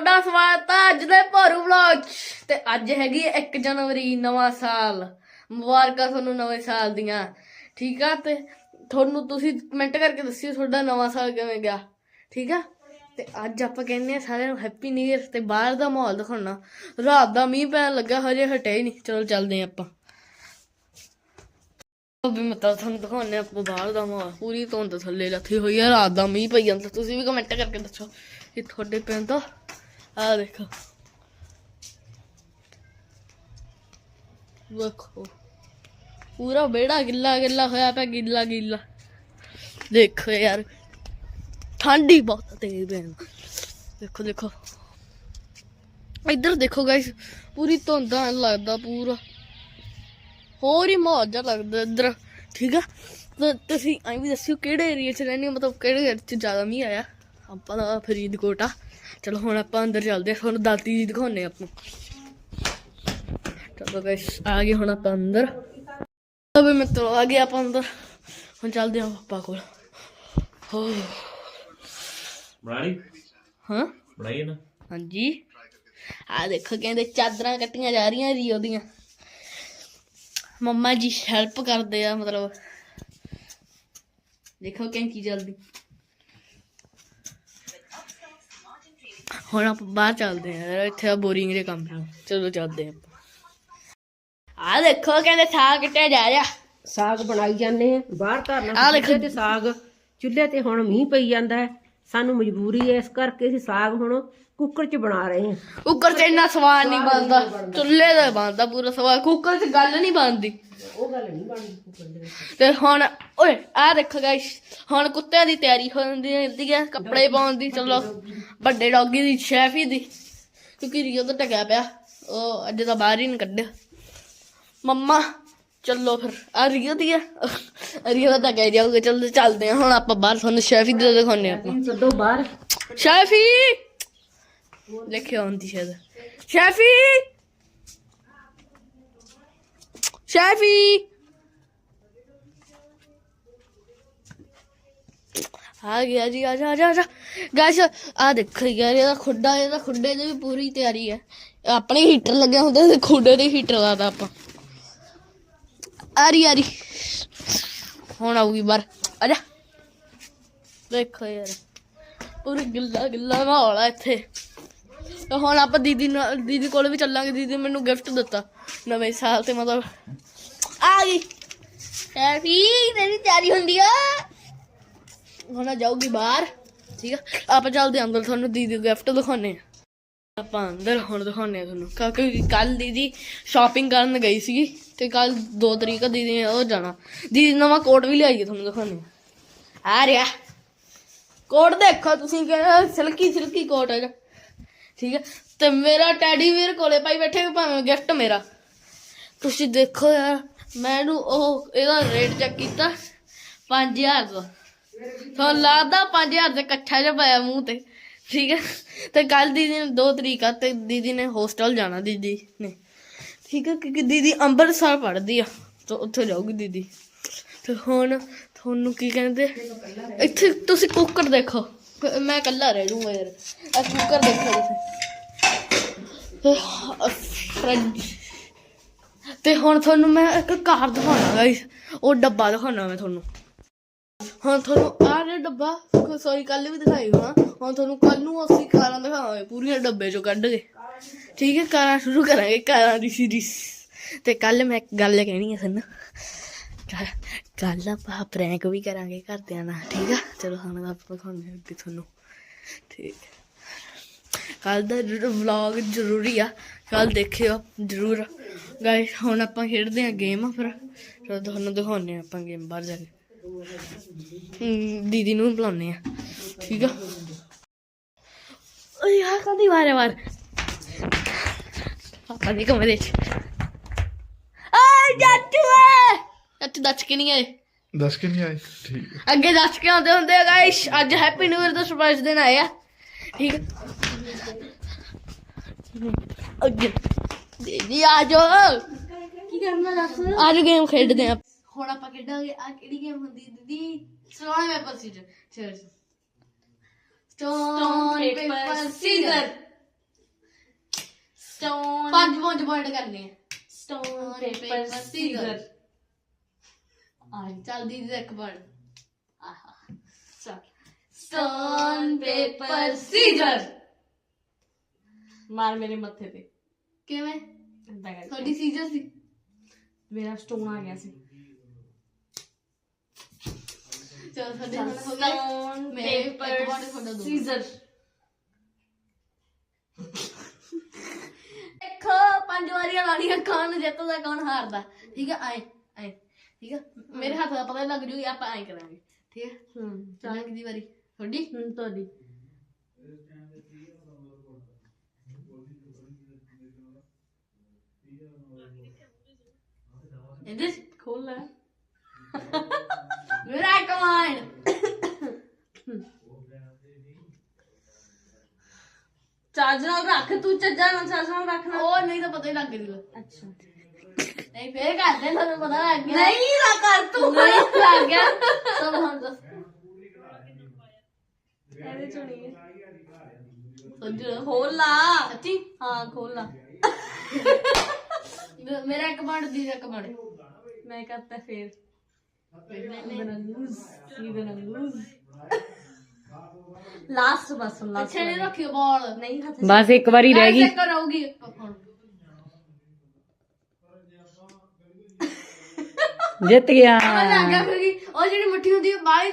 ਤੁਹਾਡਾ ਸਵਾਗਤ ਹੈ ਅੱਜ ਦੇ ਭੋਰੂ ਵਲੌਗ ਤੇ ਅੱਜ ਹੈਗੀ 1 ਜਨਵਰੀ, ਨਵਾਂ ਸਾਲ। ਮੁਬਾਰਕਾਂ ਤੁਹਾਨੂੰ ਨਵੇਂ ਸਾਲ ਦੀਆਂ। ਠੀਕ ਆ? ਤੇ ਤੁਹਾਨੂੰ ਤੁਸੀਂ ਕਮੈਂਟ ਕਰਕੇ ਦੱਸਿਓ ਤੁਹਾਡਾ ਨਵਾਂ ਸਾਲ ਕਿਵੇਂ ਗਿਆ। ਠੀਕ ਆ? ਤੇ ਅੱਜ ਆਪਾਂ ਕਹਿੰਦੇ ਆ ਸਾਰਿਆਂ ਨੂੰ ਹੈਪੀ ਨਿਊ ਇਅਰ ਤੇ ਬਾਹਰ ਦਾ ਮਾਹੌਲ ਦਿਖਾਉਣਾ। ਰਾਤ ਦਾ ਮੀਂਹ ਪੈਣ ਲੱਗਾ, ਹਜੇ ਹਟਿਆ ਹੀ ਨਹੀਂ। ਚਲੋ ਚੱਲਦੇ ਆ ਆਪਾਂ। ਵੀ ਮਤਲਬ ਤੁਹਾਨੂੰ ਦਿਖਾਉਂਦੇ ਆਪਾਂ ਬਾਹਰ ਦਾ ਮਾਹੌਲ। ਪੂਰੀ ਧੁੰਦ ਥੱਲੇ ਲੱਥੀ ਹੋਈ ਆ, ਰਾਤ ਦਾ ਮੀਂਹ ਪਈ ਜਾਂਦਾ। ਤੁਸੀਂ ਵੀ ਕਮੈਂਟ ਕਰਕੇ ਦੱਸੋ ਕਿ ਤੁਹਾਡੇ ਪਿੰਡ ਦਾ ਆ ਦੇਖੋ ਵੇਖੋ ਪੂਰਾ ਬੇੜਾ ਗਿੱਲਾ ਗਿੱਲਾ ਹੋਇਆ ਪਿਆ ਗਿੱਲਾ ਗਿੱਲਾ ਦੇਖੋ ਯਾਰ ਠੰਡੀ ਬਹੁਤ ਤੇਜ਼ ਹੈ ਦੇਖੋ ਦੇਖੋ ਇੱਧਰ ਦੇਖੋ ਗਾਇਸ ਪੂਰੀ ਧੁੰਦ ਐਂ ਲੱਗਦਾ ਪੂਰਾ ਹੋਰ ਹੀ ਮਾਹੌਲ ਜਿਹਾ ਲੱਗਦਾ ਇੱਧਰ ਠੀਕ ਆ ਤੇ ਤੁਸੀਂ ਐਂ ਵੀ ਦੱਸਿਓ ਕਿਹੜੇ ਏਰੀਆ 'ਚ ਰਹਿੰਦੇ ਹੋ ਮਤਲਬ ਕਿਹੜੇ ਏਰੀਆ 'ਚ ਜ਼ਿਆਦਾ ਮੀਂਹ ਆਇਆ ਆਪਾਂ ਦਾ ਫਰੀਦਕੋਟ ਆ ਚਲੋ ਹੁਣ ਆਪਾਂ ਅੰਦਰ ਚੱਲਦੇ ਹਾਂ ਤੁਹਾਨੂੰ ਦਾਤੀ ਜੀ ਦਿਖਾਉਣੇ ਆਪਾਂ। ਚਲੋ ਗਾਇਸ ਆ ਗਏ ਹੁਣ ਆਪਾਂ ਅੰਦਰ। ਅਬੇ ਮੈਂ ਤੋਂ ਆ ਗਿਆ ਆਪਾਂ ਅੰਦਰ। ਹੁਣ ਚੱਲਦੇ ਹਾਂ ਪਾਪਾ ਕੋਲ। ਹੋ ਹਾਂ? ਬਣਾਈਏ ਨਾ। ਹਾਂਜੀ। ਆ ਦੇਖੋ ਕਹਿੰਦੇ ਚਾਦਰਾਂ ਕੱਟੀਆਂ ਜਾ ਰਹੀਆਂ ਰੀਓ ਦੀਆਂ। ਮੰਮਾ ਜੀ ਹੈਲਪ ਕਰਦੇ ਆ ਮਤਲਬ। ਦੇਖੋ ਕੈਂਚੀ ਜਲਦੀ ਹੁਣ ਆਪਾਂ ਬਾਹਰ ਚੱਲਦੇ ਆ ਇੱਥੇ ਬੋਰਿੰਗ ਦੇ ਕੰਮ ਆ। ਚਲੋ ਚੱਲਦੇ ਆ ਆ ਦੇਖੋ ਕਹਿੰਦੇ ਸਾਗ ਕੱਟਿਆ ਜਾ ਰਿਹਾ? ਸਾਗ ਬਣਾਈ ਜਾਂਦੇ ਆ ਬਾਹਰ ਧਰਨਾ। ਚੁੱਲ੍ਹੇ ਤੇ ਸਾਗ। ਚੁੱਲ੍ਹੇ ਤੇ ਹੁਣ ਮੀਂਹ ਪਈ ਜਾਂਦਾ ਹੈ। ਸਾਨੂੰ ਮਜਬੂਰੀ ਹੈ ਇਸ ਕਰਕੇ ਅਸੀਂ ਸਾਗ ਹੁਣ ਕੁੱਕਰ 'ਚ ਬਣਾ ਰਹੇ ਹਾਂ। ਕੁੱਕਰ 'ਚ ਇੰਨਾ ਸਵਾਦ ਨਹੀਂ ਬਣਦਾ। ਚੁੱਲ੍ਹੇ ਦਾ ਬਣਦਾ ਪੂਰਾ ਸਵਾਦ। ਕੁੱਕਰ 'ਚ ਗੱਲ ਨਹੀਂ ਬਣਦੀ। ਉਹ ਗੱਲ ਨਹੀਂ ਬਣਦੀ ਕੁੱਕਰ ਦੇ ਵਿੱਚ। ਤੇ ਹੁਣ ਓਏ ਆ ਦੇਖੋ ਗਾਇਸ ਹੁਣ ਕੁੱਤਿਆਂ ਦੀ ਤਿਆਰੀ ਹੁੰਦੀ ਹੁੰਦੀ ਹੈ ਕੱਪੜੇ ਪਾਉਣ ਦੀ ਚਲੋ। ਵੱਡੇ ਡੌਗੀ ਦੀ ਸ਼ੈਫੀ ਦੀ। ਕਿਉਂਕਿ ਰੀਓ ਤਾਂ ਟਕਿਆ ਪਿਆ। ਉਹ ਅੱਜ ਤਾਂ ਬਾਹਰ ਹੀ ਨਹੀਂ ਕੱਢਿਆ। ਮੰਮਾ ਚੱਲੋ ਫਿਰ। ਆ ਰੀਓ ਦੀ ਆ ਰੀਓ ਤਾਂ ਟਕਿਆ ਜਾਊਗਾ ਚਲੋ ਚੱਲਦੇ ਆ ਹੁਣ ਆਪਾਂ ਬਾਹਰ ਤੁਹਾਨੂੰ ਸ਼ੈਫੀ ਦੀ ਦਿਖਾਉਂਦੇ ਆਪਾਂ। ਸੱਦੋ ਬਾਹਰ। ਸ਼ੈਫੀ! ਲਿਖਿਆ ਹੁੰਦੀ ਸ਼ਾਇਦ ਸ਼ੈਫੀ ਆ ਗਿਆ ਜੀ ਆ ਜਾ ਆ ਜਾ ਆ ਜਾ ਗਾਇਸ ਆ ਦੇਖੋ ਯਾਰ ਇਹਦਾ ਖੁੱਡਾ, ਇਹਦਾ ਖੁੱਡੇ ਦੀ ਵੀ ਪੂਰੀ ਤਿਆਰੀ ਹੈ। ਆਪਣੇ ਹੀਟਰ ਲੱਗਿਆ ਹੁੰਦਾ ਤੇ ਖੁੱਡੇ ਦੇ ਹੀਟਰ ਲਾਦਾ ਆਪਾਂ। ਆਰੀ ਰਹੀ ਹੁਣ ਆਊਗੀ ਬਾਹਰ। ਆ ਜਾ। ਦੇਖੋ ਯਾਰ। ਪੂਰੀ ਗਿੱਲਾ ਗਿੱਲਾ ਮਾਹੌਲ ਆ ਇੱਥੇ। ਹੁਣ ਆਪਾਂ ਦੀਦੀ ਨਾਲ ਦੀਦੀ ਕੋਲ ਵੀ ਚੱਲਾਂਗੇ। ਦੀਦੀ ਨੇ ਮੈਨੂੰ ਗਿਫਟ ਦਿੱਤਾ। ਨਵੇਂ ਸਾਲ ਤੇ ਮਤਲਬ ਆ ਗਈ। ਹੈਪੀ ਤੇਰੀ ਤਿਆਰੀ ਹੁੰਦੀ ਆ। ਹੁਣ ਜਾਊਗੀ ਬਾਹਰ। ਠੀਕ ਆ? ਆਪਾਂ ਚੱਲਦੇ ਅੰਦਰ। ਤੁਹਾਨੂੰ ਦੀਦੀ ਗਿਫਟ ਦਿਖਾਉਣੇ ਆ। ਆਪਾਂ ਅੰਦਰ ਹੁਣ ਦਿਖਾਉਣੇ ਆ ਤੁਹਾਨੂੰ। ਕਿਉਂਕਿ ਕੱਲ ਦੀਦੀ ਸ਼ਾਪਿੰਗ ਕਰਨ ਗਈ ਸੀਗੀ ਤੇ ਕੱਲ 2 ਤਰੀਕ ਦੀਦੀ ਨੇ ਉਹ ਜਾਣਾ। ਦੀਦੀ ਨਵਾਂ ਕੋਟ ਵੀ ਲਿਆਈ ਹੈ ਤੁਹਾਨੂੰ ਦਿਖਾਉਣੇ ਆ। ਰਿਹਾ। ਕੋਟ ਦੇਖੋ ਤੁਸੀਂ ਕਿਹੜਾ ਸਿਲਕੀ ਸਿਲਕੀ ਕੋਟ ਹੈ ਠੀਕ ਹੈ? ਤੇ ਮੇਰਾ ਟੈਡੀ ਵੀਰ ਕੋਲੇ ਪਾਈ ਬੈਠੇ ਭਾਵੇਂ ਗਿਫਟ ਮੇਰਾ। ਤੁਸੀਂ ਦੇਖੋ ਯਾਰ ਮੈਂ ਇਹਨੂੰ ਉਹ, ਇਹਦਾ ਰੇਟ ਚੈੱਕ ਕੀਤਾ 5000 ਦਾ। ਤੋਂ ਲੱਗਦਾ 5000 ਦੇ ਇਕੱਠਾ ਜਿਹਾ ਪਾਇਆ ਮੂੰਹ ਤੇ, ਠੀਕ ਹੈ? ਤੇ ਕੱਲ ਦੀਦੀ ਨੇ 2 ਤਰੀਕ ਆ ਤੇ ਦੀਦੀ ਨੇ ਹੋਸਟਲ ਜਾਣਾ ਦੀਦੀ ਨੇ। ਠੀਕ ਹੈ? ਕਿਉਂਕਿ ਦੀਦੀ ਅੰਮ੍ਰਿਤਸਰ ਪੜ੍ਹਦੀ ਆ, ਤਾਂ ਉੱਥੇ ਜਾਊਗੀ ਦੀਦੀ। ਤੇ ਹੁਣ ਤੁਹਾਨੂੰ ਕੀ ਕਹਿੰਦੇ? ਇੱਥੇ ਤੁਸੀਂ ਕੁੱਕਰ ਦੇਖੋ। ਮੈਂ ਇਕੱਲਾ ਰਹਿ ਜਾਊਂਗਾ ਯਾਰ। ਇਹ ਕੁੱਕਰ ਦੇਖੋ ਤੁਸੀਂ। ਫ੍ਰਿਜ ਤੇ ਹੁਣ ਤੁਹਾਨੂੰ ਮੈਂ ਇੱਕ ਕਾਰ ਦਿਖਾਉਣਾ ਗਾਇਸ ਉਹ ਡੱਬਾ ਦਿਖਾਉਣਾ ਮੈਂ ਤੁਹਾਨੂੰ। ਹੁਣ ਤੁਹਾਨੂੰ ਆਹ ਜਿਹੜਾ ਡੱਬਾ ਸੌਰੀ ਕੱਲ ਵੀ ਦਿਖਾਈ ਹੋਣਾ। ਹੁਣ ਤੁਹਾਨੂੰ ਕੱਲ ਨੂੰ ਅਸੀਂ ਕਾਰਾਂ ਦਿਖਾਵਾਂਗੇ, ਪੂਰੀਆਂ ਡੱਬੇ ਚੋਂ ਕੱਢ ਕੇ। ਠੀਕ ਹੈ, ਕਾਰਾਂ ਸ਼ੁਰੂ ਕਰਾਂਗੇ, ਕਾਰਾਂ ਦੀ ਸੀਰੀਜ਼ ਤੇ ਕੱਲ ਮੈਂ ਇੱਕ ਗੱਲ ਕਹਿਣੀ ਹੈ ਤੁਹਾਨੂੰ ਕੱਲ ਆਪਾਂ ਪ੍ਰੈਂਕ ਵੀ ਕਰਾਂਗੇ ਘਰਦਿਆਂ ਨਾਲ, ਠੀਕ ਆ? ਚਲੋ ਹੁਣ ਆਪਾਂ ਦਿਖਾਉਂਦੇ ਹਾਂ ਤੁਹਾਨੂੰ। ਠੀਕ ਕੱਲ ਦਾ ਵਲੌਗ ਜ਼ਰੂਰੀ ਆ। ਕੱਲ ਦੇਖਿਓ ਜ਼ਰੂਰ। ਗਾਇਸ ਹੁਣ ਆਪਾਂ ਖੇਡਦੇ ਆ ਗੇਮ ਫਿਰ। ਫਿਰ ਤੁਹਾਨੂੰ ਦਿਖਾਉਂਦੇ ਆ ਆਪਾਂ ਗੇਮ ਬਾਹਰ ਜਾ ਕੇ। ਦੀਦੀ ਨੂੰ ਬੁਲਾਉਂਦੇ ਆ ਠੀਕ ਆ? ਓਏ ਆ ਕਦੀ ਵਾਰੇ ਵਾਰ? ਪਾਪਾ ਦੀ ਕਮਰੇ ਚ। ਆਏ ਜੱਟੂ ਜੱਟੂ ਦੱਸ ਕੇ ਨਹੀਂ ਆਏ। ਦੱਸ ਕੇ ਨਹੀਂ ਆਏ? ਠੀਕ ਹੈ ਅੱਗੇ ਦੱਸ ਕੇ ਆਉਂਦੇ ਹੁੰਦੇ ਆ ਗਾਇਸ ਅੱਜ ਹੈਪੀ ਨਿਊ ਇਅਰ ਦਾ ਸਰਪ੍ਰਾਈਜ਼ ਦੇਣ ਆਏ ਆ ਠੀਕ ਹੈ ਅੱਗੇ। ਦੀਦੀ ਆ ਜਾਓ। ਕੀ ਕਰਨਾ ਦੱਸ? ਅੱਜ ਗੇਮ ਖੇਡਦੇ ਆ। ਹੁਣ ਆਪਾਂ ਖੇਡਾਂਗੇ। ਆ ਕਿਹੜੀ ਗੇਮ ਹੁੰਦੀ ਹੈ ਦੀਦੀ? ਸਟੋਨ ਪੇਪਰ ਸੀਜ਼ਰ ਚਲ ਸਟੋਨ ਪੇਪਰ ਸੀਜ਼ਰ ਸਟੋਨ ਪੰਜ ਪੰਜ ਪੁਆਇੰਟ ਕਰਨੇ ਆ। Stone paper. ਸੀਜ਼ਰ ਆਈ ਚੱਲ ਦੀਦੀ ਦਾ ਇੱਕ ਪੁਆਇੰਟ ਆਹਾ ਚਲ ਸਟੋਨ ਪੇਪਰ ਸੀਜ਼ਰ ਮਾਰ ਮੇਰੇ ਮੱਥੇ ਤੇ ਕਿਵੇਂ ਏਦਾਂ ਕਰਕੇ ਤੁਹਾਡੀ ਸੀਜ਼ਰ ਸੀ ਮੇਰਾ ਸਟੋਨ ਆ ਗਿਆ ਸੀ ਚਲ ਤੁਹਾਡੇ ਹੁਣ ਹੋ ਗਿਆ ਸਟੋਨ ਮੇਰੇ ਇੱਕ ਪੇਪਰ point ਤੁਹਾਡਾ ਦੋ। ਸੀਜ਼ਰ ਦੇਖੋ ਪੰਜ ਵਾਰੀਆਂ ਲਾਣੀਆਂ ਕੌਣ ਜਿੱਤਦਾ ਕੌਣ ਹਾਰਦਾ ਠੀਕ ਹੈ ਆਏ ਆਏ ਠੀਕ ਹੈ ਮੇਰੇ ਹੱਥ ਦਾ ਪਤਾ ਲੱਗ ਜੂਗੀ ਆਪਾਂ ਐਂ ਕਰਾਂਗੇ ਠੀਕ ਹੈ ਹੂੰ ਚੱਲਾਂ ਕਿਦੀ ਵਾਰੀ ਤੁਹਾਡੀ ਹੂੰ ਤੁਹਾਡੀ ਇਹਦੇ ਖੋਲ ਲੈ ਮੇਰਾ ਕਮਾਂਡ ਚਾਰਜ ਨਾਲ ਰੱਖ ਤੂੰ ਚੱਜਾ ਨਾਲ ਚਾਰਜ ਨਾਲ ਰੱਖਣਾ ਉਹ ਨਹੀਂ ਤਾਂ ਪਤਾ ਹੀ ਲੱਗ ਜੂਗਾ ਅੱਛਾ ਨਹੀਂ ਫੇਰ ਕਰਦੇ ਤੁਹਾਨੂੰ ਪਤਾ ਲੱਗ ਗਿਆ ਨਹੀਂ ਨਾ ਕਰ ਤੂੰ ਨਹੀਂ ਲੱਗ ਗਿਆ ਚਲ ਹੁਣ ਦੱਸ ਇਹਦੇ ਚੋਂ ਨਹੀਂ ਹੈ। ਸੋਚ ਖੋਲ ਲਾ ਸੱਚੀ ਹਾਂ ਖੋਲ ਲਾ ਮੇ- ਮੇਰਾ ਇੱਕ ਪੁਆਇੰਟ ਦੀ ਇੱਕ ਪੁਆਇੰਟ ਮੈਂ ਕਰਤਾ ਫੇਰ gonna lose. You gonna lose. Last bus last ਅੱਛਾ ਨਹੀਂ ਰੱਖਿਓ ਬਾਲ ਨਹੀਂ ਹੱਥ ਬਸ ਇੱਕ ਵਾਰੀ ਰਹਿ ਗਈ ਐਸੇ ਕਰੋਗੀ ਹੁਣ ਜਿੱਤ ਗਿਆ। ਉਹ ਜਿਹੜੀ ਮੁੱਠੀ ਹੁੰਦੀ ਹੈ ਬਾਹਰ